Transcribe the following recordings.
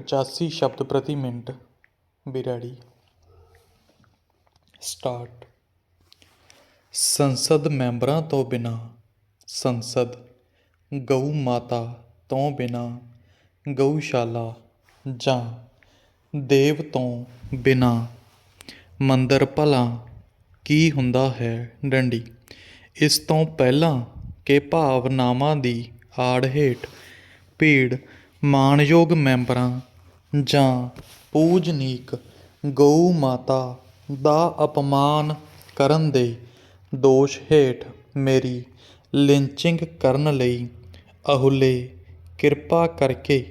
85 ਸ਼ਬਦ ਪ੍ਰਤੀ minute, ਬਿਰਾੜੀ। Start. ਸੰਸਦ ਮੈਂਬਰਾਂ ਤੋਂ ਬਿਨਾਂ, ਸੰਸਦ, ਗਊ ਮਾਤਾ ਤੋਂ ਬਿਨਾਂ, ਗਊਸ਼ਾਲਾ ਜਾਂ ਦੇਵ ਤੋਂ ਬਿਨਾਂ, ਮੰਦਰ ਭਲਾ ਕੀ ਹੁੰਦਾ ਹੈ ਡੰਡੀ। ਇਸ ਤੋਂ ਪਹਿਲਾਂ ਕਿ ਭਾਵਨਾਵਾਂ ਦੀ ਆੜ ਹੇਠ ਭੀੜ ਮਾਣਯੋਗ ਮੈਂਬਰਾਂ ਜਾਂ ਪੂਜਨੀਕ ਗਊ ਮਾਤਾ ਦਾ ਅਪਮਾਨ ਕਰਨ ਦੇ ਦੋਸ਼ ਹੇਠ ਮੇਰੀ ਲਿੰਚਿੰਗ ਕਰਨ ਲਈ ਅਹੁਲੇ, ਕਿਰਪਾ ਕਰਕੇ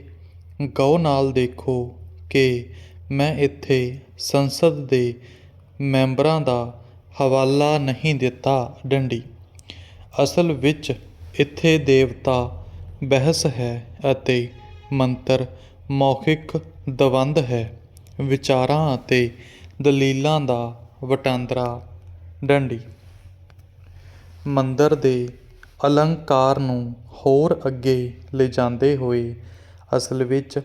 ਗੌਰ ਨਾਲ ਦੇਖੋ ਕਿ ਮੈਂ ਇੱਥੇ ਸੰਸਦ ਦੇ ਮੈਂਬਰਾਂ ਦਾ ਹਵਾਲਾ ਨਹੀਂ ਦਿੱਤਾ ਡੰਡੀ। ਅਸਲ ਵਿੱਚ ਇੱਥੇ ਦੇਵਤਾ, ਬਹਿਸ ਹੈ ਅਤੇ ਮੰਤਰ ਮੌਖਿਕ ਦਵੰਦ ਹੈ। ਵਿਚਾਰਾਂ ਅਤੇ ਦਲੀਲਾਂ ਦਾ ਵਟਾਂਦਰਾ। ਡੰਡੀ। ਮੰਦਰ ਦੇ ਅਲੰਕਾਰ ਨੂੰ ਹੋਰ ਅੱਗੇ ਲਿਜਾਂਦੇ ਹੋਏ ਅਸਲ ਵਿੱਚ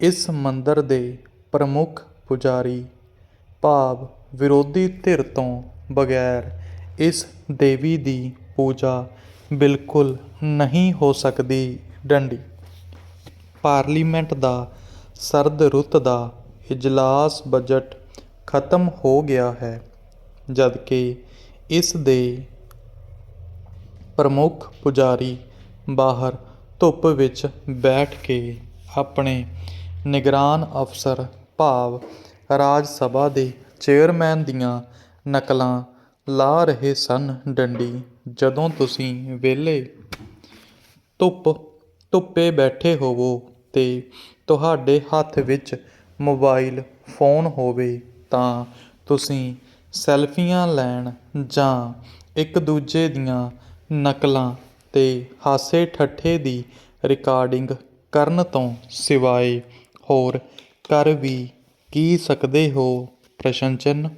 ਇਸ ਮੰਦਰ ਦੇ ਪ੍ਰਮੁੱਖ ਪੁਜਾਰੀ ਭਾਵ ਵਿਰੋਧੀ ਧਿਰ ਤੋਂ ਬਗੈਰ ਇਸ ਦੇਵੀ ਦੀ ਪੂਜਾ ਬਿਲਕੁਲ ਨਹੀਂ ਹੋ ਸਕਦੀ। ਡੰਡੀ। ਪਾਰਲੀਮੈਂਟ ਦਾ ਸਰਦ ਰੁੱਤ ਦਾ ਇਜਲਾਸ ਬਜਟ ਖਤਮ ਹੋ ਗਿਆ ਹੈ, ਜਦਕਿ ਇਸ ਦੇ ਪ੍ਰਮੁੱਖ ਪੁਜਾਰੀ ਬਾਹਰ ਧੁੱਪ ਵਿੱਚ ਬੈਠ ਕੇ ਆਪਣੇ ਨਿਗਰਾਨ ਅਫਸਰ ਭਾਵ ਰਾਜ ਸਭਾ ਦੇ ਚੇਅਰਮੈਨ ਦੀਆਂ ਨਕਲਾਂ ਲਾ ਰਹੇ ਸਨ ਡੰਡੀ, ਜਦੋਂ ਤੁਸੀਂ ਵਿਹਲੇ ਧੁੱਪ ਧੁੱਪੇ ਬੈਠੇ ਹੋਵੋ ਅਤੇ ਤੁਹਾਡੇ ਹੱਥ ਵਿੱਚ ਮੋਬਾਈਲ ਫੋਨ ਹੋਵੇ ਤਾਂ ਤੁਸੀਂ ਸੈਲਫੀਆਂ ਲੈਣ ਜਾਂ ਇੱਕ ਦੂਜੇ ਦੀਆਂ ਨਕਲਾਂ ਅਤੇ ਹਾਸੇ ਠੱਠੇ ਦੀ ਰਿਕਾਰਡਿੰਗ ਕਰਨ ਤੋਂ ਸਿਵਾਏ ਹੋਰ ਕਰ ਵੀ ਕੀ ਸਕਦੇ ਹੋ? ਪ੍ਰਸ਼ਨ ਚਿੰਨ੍ਹ।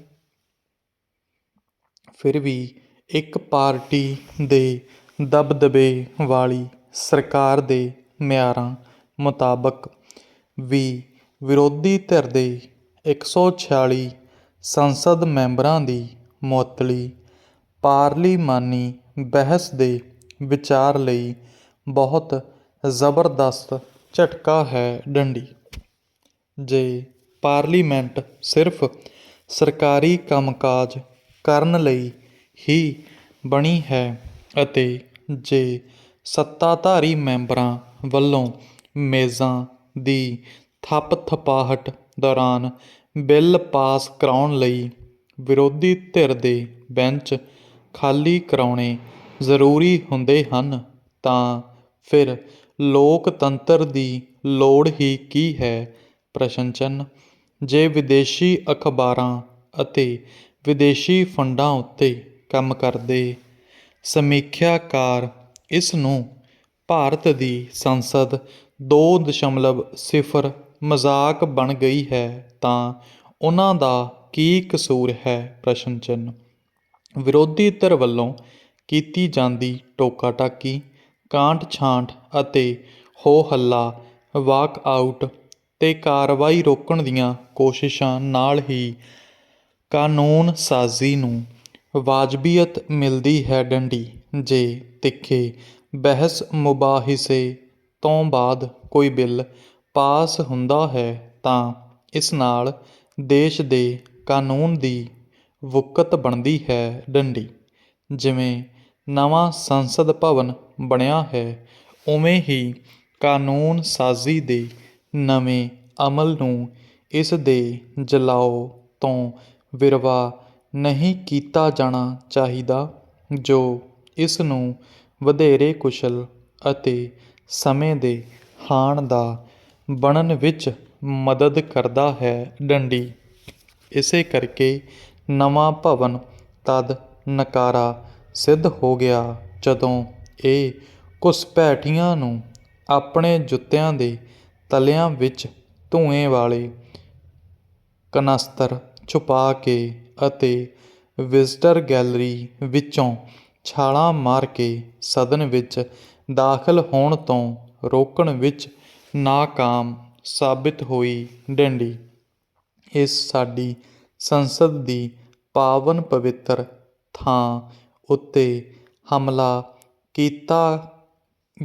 ਫਿਰ ਵੀ ਇੱਕ ਪਾਰਟੀ ਦੇ ਦਬਦਬੇ ਵਾਲੀ ਸਰਕਾਰ ਦੇ ਮਿਆਰਾਂ ਮੁਤਾਬਕ ਵੀ ਵਿਰੋਧੀ ਧਿਰ ਦੇ 146 ਸੰਸਦ ਮੈਂਬਰਾਂ ਦੀ ਮੁਅੱਤਲੀ ਪਾਰਲੀਮਾਨੀ ਬਹਿਸ ਦੇ ਵਿਚਾਰ ਲਈ ਬਹੁਤ ਜ਼ਬਰਦਸਤ ਝਟਕਾ ਹੈ ਡੰਡੀ। ਜੇ ਪਾਰਲੀਮੈਂਟ ਸਿਰਫ ਸਰਕਾਰੀ ਕੰਮਕਾਜ ਕਰਨ ਲਈ ਹੀ ਬਣੀ ਹੈ ਅਤੇ ਜੇ ਸੱਤਾਧਾਰੀ ਮੈਂਬਰਾਂ ਵੱਲੋਂ ਮੇਜ਼ਾਂ ਦੀ ਥੱਪ ਥਪਾਹਟ ਦੌਰਾਨ ਬਿੱਲ ਪਾਸ ਕਰਾਉਣ ਲਈ ਵਿਰੋਧੀ ਧਿਰ ਦੇ ਬੈਂਚ ਖਾਲੀ ਕਰਾਉਣੇ ਜ਼ਰੂਰੀ ਹੁੰਦੇ ਹਨ, ਤਾਂ ਫਿਰ ਲੋਕਤੰਤਰ ਦੀ ਲੋੜ ਹੀ ਕੀ ਹੈ? ਪ੍ਰਸ਼ਨ ਜੇ ਵਿਦੇਸ਼ੀ ਅਖਬਾਰਾਂ ਅਤੇ ਵਿਦੇਸ਼ੀ ਫੰਡਾਂ ਉੱਤੇ ਕੰਮ ਕਰਦੇ ਸਮੀਖਿਆਕਾਰ ਇਸ ਨੂੰ ਭਾਰਤ ਦੀ ਸੰਸਦ ਦੋ ਦਸ਼ਮਲਵ ਸਿਫਰ ਮਜ਼ਾਕ ਬਣ ਗਈ ਹੈ ਤਾਂ ਉਹਨਾਂ ਦਾ ਕੀ ਕਸੂਰ ਹੈ? ਪ੍ਰਸ਼ਨ ਚਿੰਨ੍ਹ। ਵਿਰੋਧੀ ਧਿਰ ਵੱਲੋਂ ਕੀਤੀ ਜਾਂਦੀ ਟੋਕਾ ਟਾਕੀ ਕਾਂਟ ਛਾਂਟ ਅਤੇ ਹੋ ਹੱਲਾ ਵਾਕ ਆਊਟ ਤੇ ਕਾਰਵਾਈ ਰੋਕਣ ਦੀਆਂ ਕੋਸ਼ਿਸ਼ਾਂ ਨਾਲ ਹੀ ਕਾਨੂੰਨ ਸਾਜ਼ੀ ਨੂੰ ਵਾਜਬੀਅਤ ਮਿਲਦੀ ਹੈ ਡੰਡੀ। ਜੇ ਤਿੱਖੇ ਬਹਿਸ ਮੁਬਾਹਿਸੇ ਤੋਂ ਬਾਅਦ ਕੋਈ ਬਿੱਲ ਪਾਸ ਹੁੰਦਾ ਹੈ ਤਾਂ ਇਸ ਨਾਲ ਦੇਸ਼ ਦੇ ਕਾਨੂੰਨ ਦੀ ਵੁੱਕਤ ਬਣਦੀ ਹੈ ਡੰਡੀ। ਜਿਵੇਂ ਨਵਾਂ ਸੰਸਦ ਭਵਨ ਬਣਿਆ ਹੈ, ਉਵੇਂ ਹੀ ਕਾਨੂੰਨ ਸਾਜ਼ੀ ਦੇ ਨਵੇਂ ਅਮਲ ਨੂੰ ਇਸ ਦੇ ਜਲਾਓ ਤੋਂ ਵਿਰਵਾ ਨਹੀਂ ਕੀਤਾ ਜਾਣਾ ਚਾਹੀਦਾ, ਜੋ ਇਸ ਨੂੰ ਵਧੇਰੇ ਕੁਸ਼ਲ ਅਤੇ ਸਮੇਂ ਦੇ ਹਾਣ ਦਾ ਬਣਨ ਵਿੱਚ ਮਦਦ ਕਰਦਾ ਹੈ ਡੰਡੀ। ਇਸੇ ਕਰਕੇ ਨਵਾਂ ਭਵਨ ਤਦ ਨਕਾਰਾ ਸਿੱਧ ਹੋ ਗਿਆ ਜਦੋਂ ਇਹ ਘੁਸਪੈਠੀਆਂ ਨੂੰ ਆਪਣੇ ਜੁੱਤਿਆਂ ਦੇ ਤਲਿਆਂ ਵਿੱਚ ਧੂਏ ਵਾਲੇ ਕਨਸਤਰ ਛੁਪਾ ਕੇ ਅਤੇ ਵਿਜ਼ਟਰ ਗੈਲਰੀ ਵਿੱਚੋਂ ਛਾਲਾਂ ਮਾਰ ਕੇ ਸਦਨ ਵਿੱਚ ਦਾਖਲ ਹੋਣ ਤੋਂ ਰੋਕਣ ਵਿੱਚ ਨਾਕਾਮ ਸਾਬਿਤ ਹੋਈ ਡੰਡੀ। ਇਸ ਸਾਡੀ ਸੰਸਦ ਦੀ ਪਾਵਨ ਪਵਿੱਤਰ ਥਾਂ ਉੱਤੇ ਹਮਲਾ ਕੀਤਾ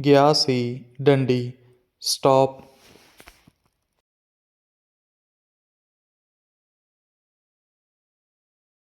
ਗਿਆ ਸੀ। ਡੰਡੀ ਸਟਾਪ